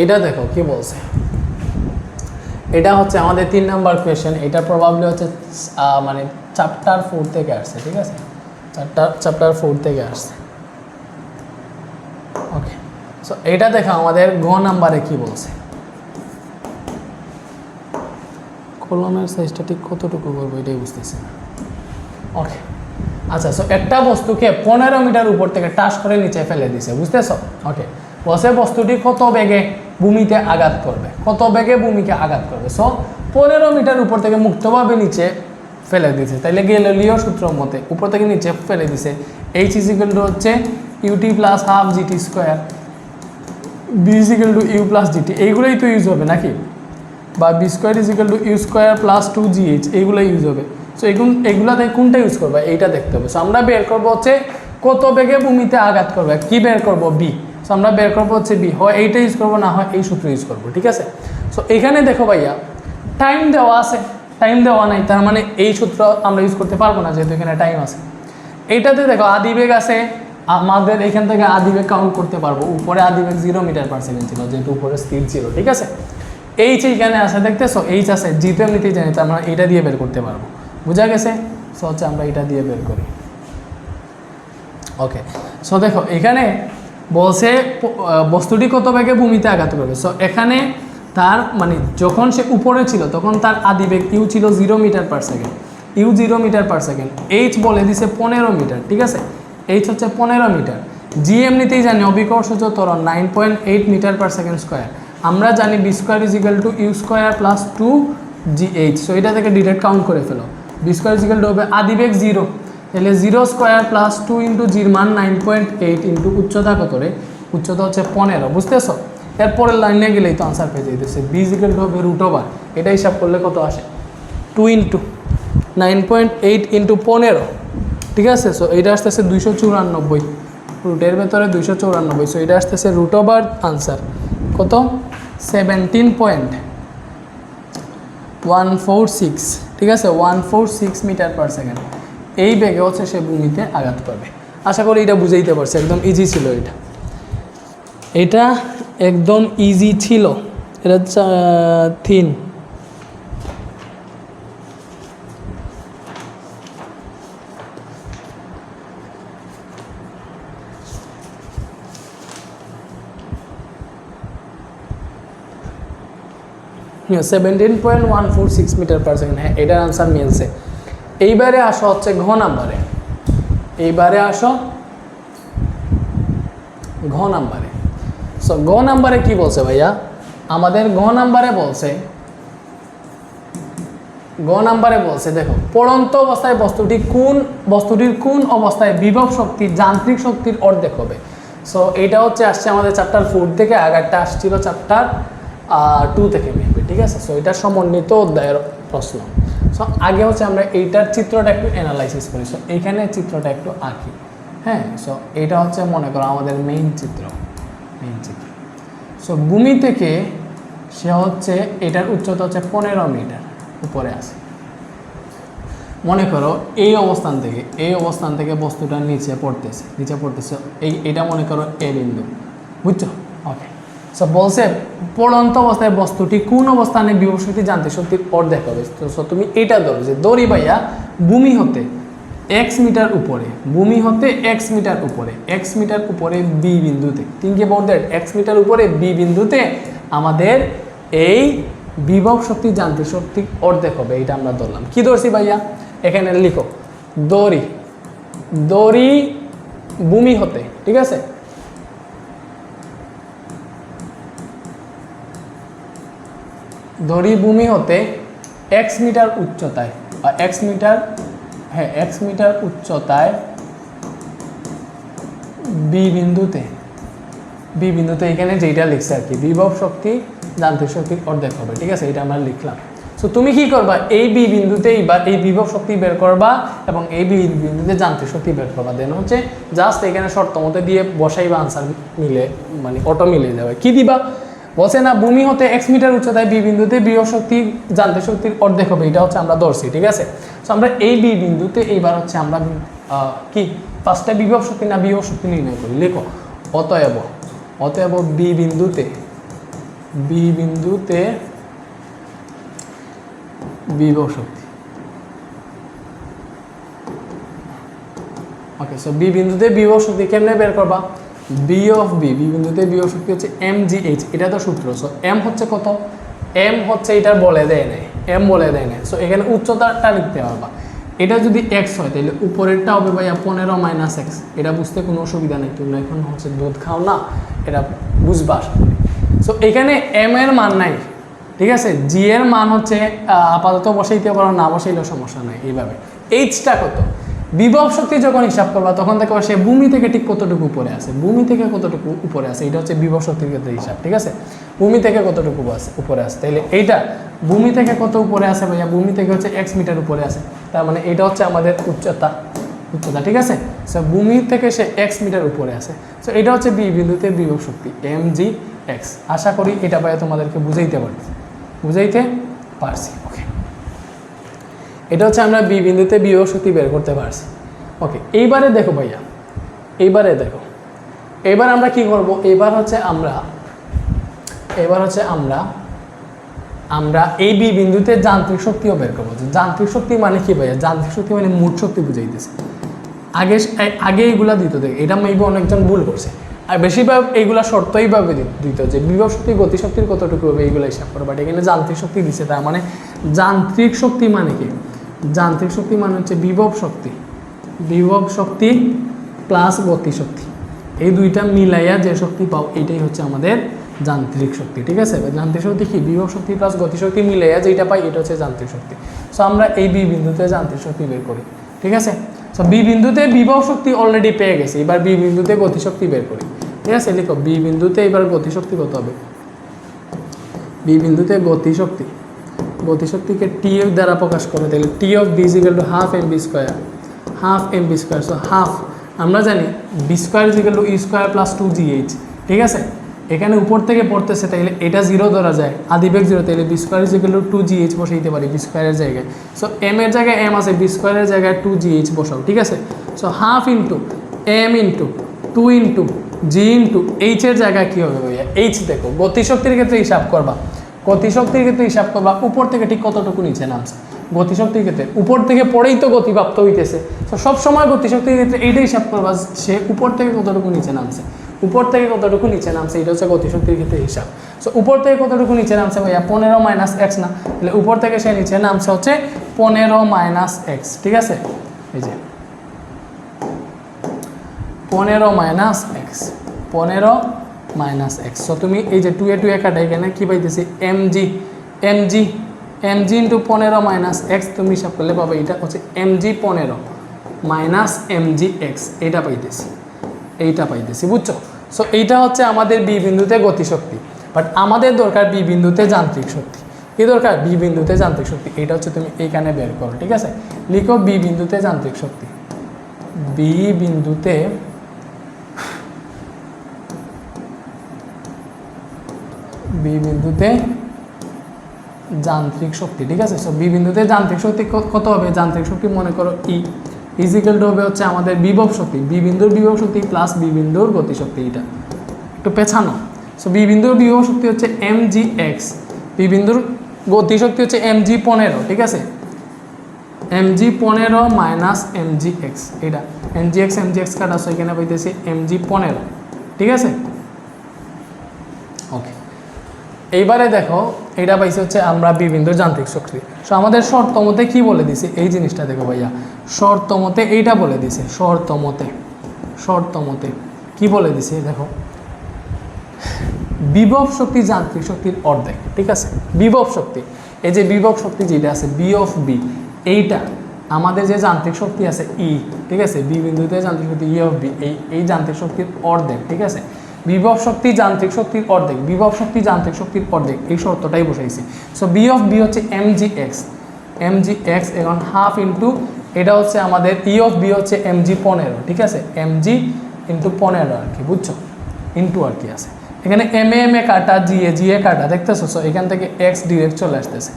এইটা দেখো, কি বলছে? এটা হচ্ছে আমাদের তিন নাম্বার কোয়েশ্চেন এটা প্রবাবলি হচ্ছে মানে চ্যাপ্টার ফোর থেকে আসছে, ঠিক আছে? চ্যাপ্টার চ্যাপ্টার ফোর থেকে আসছে। ওকে সো এটা দেখো, আমাদের গ নাম্বারে কি বলছে? কলমের সাইজটা ঠিক কতটুকু করব, এটাই বুঝতেছি না। ওকে আচ্ছা সো একটা বস্তুকে পনেরো মিটার উপর থেকে টাচ করে নিচে ফেলে দিছে, বুঝতেছ? ওকে বসে বস্তুটি কত বেগে ভূমিতে আঘাত করবে? কত বেগে ভূমিকে আঘাত করবে? সো পনেরো মিটার উপর থেকে মুক্তভাবে নিচে ফেলে দিছে তাইলে গেলিও সূত্র মতে উপর থেকে নিচে ফেলে দিছে এইচ ইজিক্যাল টু হচ্ছে UT plus half GT square V equal to U plus GT এইগুলোই তো ইউজ হবে নাকি? বা V square equal to U square plus two G H এইগুলো ইউজ হবে। সো এগুলো এগুলাতে কোনটা ইউজ করবে? এইটা দেখতে হবে। সো আমরা বের করব হচ্ছে কত বেগে ভূমিতে আঘাত করবে? কি বের করব? বি সো আমরা বের করব হচ্ছে বি হয় এইটা ইউজ করব, না হয় এই সূত্র ইউজ করব, ঠিক আছে? সো এখানে দেখো ভাইয়া টাইম দেওয়া আছে। টাইম দেওয়া নাই, তার মানে এই সূত্র আমরা ইউজ করতে পারব না, যেহেতু এখানে টাইম আছে। এইটাতে দেখো আদিবেগ আছে, আমাদের এখান থেকে আদিবেগ কাউন্ট করতে পারব। উপরে আদিবেগ জিরো মিটার পার সেকেন্ড ছিল, যেহেতু উপরে স্থির ছিল, ঠিক আছে? এইচ এইখানে আছে, দেখতেছো? এইচ আছে জিতে এমনিতেই জানি, তার মানে এইটা দিয়ে বের করতে পারব। বুঝা গেছে? সো হচ্ছে আমরা এটা দিয়ে বের করি। ওকে সো দেখো, এখানে বলছে, বস্তুটি কত বেগে ভূমিতে আঘাত করবে? সো এখানে তার মানে যখন সে উপরে ছিল, তখন তার আদিবেগ ইউ ছিল zero metre per second U zero metre per second H বলে দিছে পনেরো মিটার ঠিক আছে? এইচ হচ্ছে পনেরো মিটার জি এমনিতেই জানি, অবিকর্ষজ ত্বরণ nine point eight metre per second square আমরা জানি V square equal to U square plus two G H so এটা থেকে ডিরেক্ট কাউন্ট করে ফেলো। বি স্কোয়ার ইজিক্যাল টু হবে আদিবেগ জিরো তাহলে zero square plus two into জির মান নাইন পয়েন্ট এইট ইন্টু উচ্চতা কত রে? উচ্চতা হচ্ছে পনেরো, বুঝতেছো? এরপরের লাইনে গেলেই তো আনসার পেয়ে যেতেছে বি ইজিক্যাল টু হবে রুট ওভার এটা হিসাব করলে কত আসে? Two into nine point eight into পনেরো, ঠিক আছে? সো এটা আসতেছে দুইশো চুরানব্বই রুটের ভেতরে দুইশো চৌরানব্বই সো এটা আসতেছে রুট ওভার আনসার কত? Seventeen point one four six ঠিক আছে? One four six metre per second এই বেগে হচ্ছে সে ভূমিতে আঘাত করবে আশা করি এটা বুঝাইতে পারছে, একদম ইজি ছিল এটা। এটা একদম ইজি ছিল। এটা thin seventeen point one four six metre per second হ্যাঁ এটার আনসার মিলছে এইবারে আসো হচ্ছে ঘ নাম্বারে। এইবারে আসো ঘ নাম্বারে। সো ঘ নাম্বারে কি বলছে ভাইয়া? আমাদের ঘ নাম্বারে বলছে গ নাম্বারে বলছে, দেখো, পড়ন্ত অবস্থায় বস্তুটি কোন বস্তুটির কোন অবস্থায় বিভব শক্তি যান্ত্রিক শক্তির অর্ধেক হবে। সো এটা হচ্ছে আসছে আমাদের চ্যাপ্টার ফোর থেকে, আগেরটা আসছিল চ্যাপ্টার টু থেকে মেবি ঠিক আছে? সো এটা সমন্বিত অধ্যায়ের প্রশ্ন। সো আগে হচ্ছে আমরা এইটার চিত্রটা একটু অ্যানালাইসিস করি। সো এইখানে চিত্রটা একটু আঁকি। হ্যাঁ? সো এটা হচ্ছে মনে করো আমাদের মেইন চিত্র। মেইন চিত্র। সো ভূমি থেকে সে হচ্ছে এটার উচ্চতা হচ্ছে পনেরো মিটার উপরে আছে। মনে করো এই অবস্থান থেকে, এই অবস্থান থেকে বস্তুটা নিচে পড়তেছে নিচে পড়তেছে। এই, এটা মনে করো এ বিন্দু। বুঝছ? ওকে সো বলছে, পড়ন্ত অবস্থায় বস্তুটি কোন অবস্থানে বিভব শক্তি জানতে শক্তির অর্ধেক হবে। so, তুমি এটা ধরো যে দড়ি ভাইয়া ভূমি হতে এক্স মিটার উপরে, ভূমি হতে এক্স মিটার উপরে এক্স মিটার উপরে বি বিন্দুতে। Think about that X metre উপরে বি বিন্দুতে আমাদের এই বিভব শক্তি যান্ত্রিক শক্তি অর্ধেক হবে এটা আমরা ধরলাম। কি ধরছি ভাইয়া? এখানে লিখো, দড়ি দড়ি ভূমি হতে, ঠিক আছে? ভূমি হতে এক্স মিটার উচ্চতায় বা এক্স মিটার হ্যাঁ এক্স মিটার উচ্চতায় বি বিন্দুতে বি বিন্দুতে এখানে যেটা লিখছে আর কি, বিভব শক্তি, যান্ত্রিক শক্তির অর্ধেক হবে, ঠিক আছে, এটা আমরা লিখলাম। সো তুমি কি করবা? এই বি বিন্দুতেই বা এই বিভব শক্তি বের করবা এবং এই বি বিন্দুতে যান্ত্রিক শক্তি বের করবা। দেন হচ্ছে জাস্ট এখানে শর্ত মতো দিয়ে বসাই বা আনসার মিলে মানে অটো মিলে যাবে। কি দিবা? বলছে, না, ভূমি হতে এক্স মিটার উচ্চতায় বি বিন্দুতে বিভব শক্তি যান্ত্রিক শক্তির অর্ধেক হবে। এটা হচ্ছে আমরা ধরছি, ঠিক আছে? সো আমরা এই বি বিন্দুতে এইবার হচ্ছে আমরা কি? ফার্স্টে বিভব শক্তি না বিভব শক্তি নির্ণয় করি। লেখো, অতএব অতএব বি বিন্দুতে বি বিন্দুতে বিভব শক্তি। ওকে সো বি বিন্দুতে বিভব শক্তি কেমনে বের করবা? বি অফ বি বি বিন্দুতে বিভব শক্তি হচ্ছে এম জি এইচ এটা তো সূত্র। সো এম হচ্ছে কত? এম হচ্ছে এটার বলে দেয় নাই। এম বলে দেয় নাই। সো এখানে উচ্চতাটা লিখতে পারবা এটা যদি এক্স হয়, তাহলে উপরেরটা হবে ভাইয়া পনেরো মাইনাস এক্স এটা বুঝতে কোনো অসুবিধা নেই। তোমরা এখন হচ্ছে দুধ খাও না, এটা বুঝবা আশা করি। সো এখানে এম এর মান নাই। ঠিক আছে? জি এর মান হচ্ছে আপাতত বসাইতে পারো, না বসাইলেও সমস্যা নাই এইভাবে। এইচটা কত? বিভব শক্তি যখন হিসাব করবা, তখন দেখো সে ভূমি থেকে ঠিক কতটুকু উপরে আছে। ভূমি থেকে কতটুকু উপরে আছে, এটা হচ্ছে বিভব শক্তির ক্ষেত্রে হিসাব, ঠিক আছে? ভূমি থেকে কতটুকু আছে, উপরে আছে। তাহলে এইটা ভূমি থেকে কত উপরে আছে ভাইয়া? ভূমি থেকে হচ্ছে এক্স মিটার উপরে আছে। তার মানে এটা হচ্ছে আমাদের উচ্চতা উচ্চতা, ঠিক আছে? সো ভূমি থেকে সে এক্স মিটার উপরে আছে। সো এটা হচ্ছে বি বিন্দুতে বিভব শক্তি, এম জি এক্স। আশা করি এটা ভাইয়া তোমাদেরকে বুঝাইতে পারছি বুঝাইতে পারছি ওকে এটা হচ্ছে আমরা বি বিন্দুতে বিভব শক্তি বের করতে পারছি। ওকে এইবারে দেখো ভাইয়া, এইবারে দেখো। এবার আমরা কি করব? এবার হচ্ছে আমরা, এবার হচ্ছে আমরা আমরা এই বি বিন্দুতে যান্ত্রিক শক্তিও বের করব। যান্ত্রিক শক্তি মানে কি ভাইয়া? যান্ত্রিক শক্তি মানে মোট শক্তি বুঝাইতেছে। আগে আগে এইগুলা দিত, দেখ, এটা মেবি অনেকজন ভুল করছে। আর বেশিরভাগ এইগুলা শর্ত এইভাবে দিত যে বিভব শক্তি গতিশক্তির কতটুকু হবে এইগুলো হিসাব করে। বাট এখানে যান্ত্রিক শক্তি দিচ্ছে তার মানে যান্ত্রিক শক্তি মানে কি? যান্ত্রিক শক্তি মানে হচ্ছে বিভব শক্তি। বিভব শক্তি প্লাস গতিশক্তি এই দুইটা মিলাইয়া যে শক্তি পাও, এটাই হচ্ছে আমাদের যান্ত্রিক শক্তি, ঠিক আছে? যান্ত্রিক শক্তি কি? বিভব শক্তি প্লাস গতিশক্তি মিলাইয়া যেটা পাই, এটা হচ্ছে যান্ত্রিক শক্তি। সো আমরা এই বি বিন্দুতে যান্ত্রিক শক্তি বের করি, ঠিক আছে? সো বি বিন্দুতে বিভব শক্তি অলরেডি পেয়ে গেছে, এবার বি বিন্দুতে গতিশক্তি বের করি, ঠিক আছে? লিখো, বি বিন্দুতে এবার গতিশক্তি কত হবে? বি বিন্দুতে গতিশক্তি গতিশক্তিকে টি এফ দ্বারা প্রকাশ করে তাহলে T of B equal to half M B square half M B square so half আমরা জানি B square equal to E square plus two G H ঠিক আছে? এখানে উপর থেকে পড়তেছে তাইলে এটা জিরো ধরা যায়, আদিবেগ জিরো তাইলে B square equal to two two G বসাইতে পারি বি স্কোয়ারের জায়গায়। সো এম এর জায়গায় এম আছে বি স্কোয়ারের জায়গায় টু জি এইচ বসাও, ঠিক আছে? So half into M into two into G into এইচের জায়গায় কী হবে ভাইয়া? এইচ দেখো গতিশক্তির ক্ষেত্রে হিসাব করবা। গতিশক্তির ক্ষেত্রে হিসাব করবা, উপর থেকে ঠিক কতটুকু নিচে নামছে? গতিশক্তির ক্ষেত্রে। উপর থেকে পরেই তো গতিপ্রাপ্ত হইতেছে। তো সব সময় গতিশক্তির ক্ষেত্রে এইটাই হিসাব করবা, সে উপর থেকে কতটুকু নিচে নামছে। উপর থেকে কতটুকু নিচে নামছে, এটা হচ্ছে গতিশক্তির ক্ষেত্রে হিসাব। সো উপর থেকে কতটুকু নিচে নামছে ভাইয়া? পনেরো মাইনাস এক্স না? তাহলে উপর থেকে সে নিচে নামছে হচ্ছে পনেরো মাইনাস এক্স ঠিক আছে? এই যে। পনেরো মাইনাস এক্স পনেরো মাইনাস এক্স সো তুমি এই যে টু এ টু এ কাটা এখানে কী পাইতেছি? M G M G M G into পনেরো মাইনাস এক্স তুমি হিসাব করলে পাবে এটা হচ্ছে এম জি পনেরো মাইনাস এম জি এক্স এইটা পাইতেছি। এইটা পাইতেছি, বুঝছ? সো এইটা হচ্ছে আমাদের বি বিন্দুতে গতিশক্তি। বাট আমাদের দরকার বি বিন্দুতে যান্ত্রিক শক্তি। কি দরকার? বি বিন্দুতে যান্ত্রিক শক্তি। এইটা হচ্ছে তুমি এইখানে বের করো, ঠিক আছে? লিখো বি বিন্দুতে যান্ত্রিক শক্তি। বি বিন্দুতে বি বিন্দুতে যান্ত্রিক শক্তি, ঠিক আছে? সো বি বিন্দুতে যান্ত্রিক শক্তি কত হবে? যান্ত্রিক শক্তি মনে করো ই ইজিক্যাল টু হবে হচ্ছে আমাদের বিভব শক্তি বি বিন্দুর বিভব শক্তি প্লাস বি বিন্দুর গতিশক্তি এটা। একটু পেছানো। সো বি বিন্দুর বিভব শক্তি হচ্ছে এম জি এক্স বি বিন্দুর গতিশক্তি হচ্ছে এম জি পনেরো, ঠিক আছে? এম জি পনেরো মাইনাস এম জি এক্স এটা। M G X M G X কাটা এখানে পাইতেছি এম জি পনেরো, ঠিক আছে? এইবারে দেখো এটা পাইছে হচ্ছে আমরা বিভিন্ন যান্ত্রিক শক্তি। সো আমাদের শর্ত মতে কি বলে দিছে? এই জিনিসটা দেখো ভাইয়া। শর্ত মতে এইটা বলে দিছে শর্ত মতে শর্ত মতে কি বলে দিছে? দেখো। বিভব শক্তি যান্ত্রিক শক্তির অর্ধেক, ঠিক আছে? বিভব শক্তি। এই যে বিভব শক্তি যেটা আছে বি অফ বি এইটা আমাদের যে যান্ত্রিক শক্তি আছে ই ঠিক আছে? বি বিন্দুতে যান্ত্রিক শক্তি ই অফ বি এই এই যান্ত্রিক শক্তির অর্ধেক, ঠিক আছে? বিভব শক্তি যান্ত্রিক শক্তির অর্ধেক, বিভব শক্তি যান্ত্রিক শক্তির অর্ধেক, এই শর্তটাই বসাইছি। সো বি অফ বি হচ্ছে M G X M G X এখন হাফ ইন্টু এটা হচ্ছে আমাদের ই অফ বি হচ্ছে এম জি পনেরো, ঠিক আছে? এম জি ইন্টু পনেরো আর কি, বুঝছ? ইন্টু আর কি আছে। এখানে এম এম এ কাটা জি এ জি এ কাটা, দেখতেছো? সো এখান থেকে এক্স ডিরেক্ট চলে আসতেছে।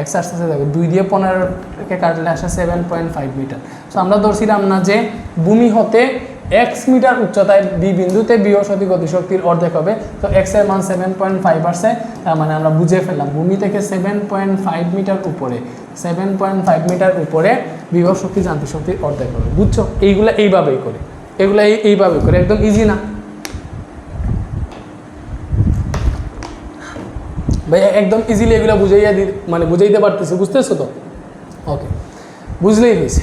এক্স আসতেছে, দেখো, দুই দিয়ে পনেরোকে কাটলে আসে seven point five metre so আমরা ধরছিলাম না যে, ভূমি হতে এক্স মিটার উচ্চতায় বি বিন্দুতে বৃহস্পতি গতিশক্তির অর্ধেক হবে। তো এক্সের মান সেভেন পয়েন্ট ফাইভ আসছে মানে আমরা বুঝে ফেললাম, ভূমি থেকে সেভেন পয়েন্ট ফাইভ মিটার উপরে সেভেন পয়েন্ট ফাইভ মিটার উপরে শক্তি যান্ত্রিক শক্তির অর্ধেক হবে। বুঝছ? এইগুলা এইভাবেই করে। এগুলা এই- এইভাবে করে। একদম ইজি না? ভাই, একদম ইজিলি এগুলো বুঝাইয়া দি মানে বুঝাইতে পারতেছে। বুঝতেছো তো? ওকে বুঝলেই হয়েছে।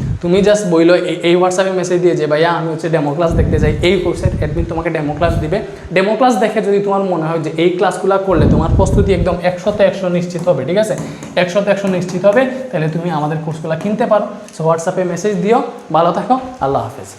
তুমি জাস্ট বইলো এই হোয়াটসঅ্যাপে মেসেজ দিয়ে যে, ভাইয়া, আমি হচ্ছে ডেমো ক্লাস দেখতে যাই এই কোর্সের অ্যাডমিন তোমাকে ডেমো ক্লাস দিবে। ডেমো ক্লাস দেখে যদি তোমার মনে হয় যে, এই ক্লাসগুলো করলে তোমার প্রস্তুতি একদম একশোতে একশো নিশ্চিত হবে, ঠিক আছে? একশোতে একশো নিশ্চিত হবে, তাহলে তুমি আমাদের কোর্সগুলো কিনতে পারো। সো হোয়াটসঅ্যাপে মেসেজ দিও। ভালো থাকো। আল্লাহ হাফেজ।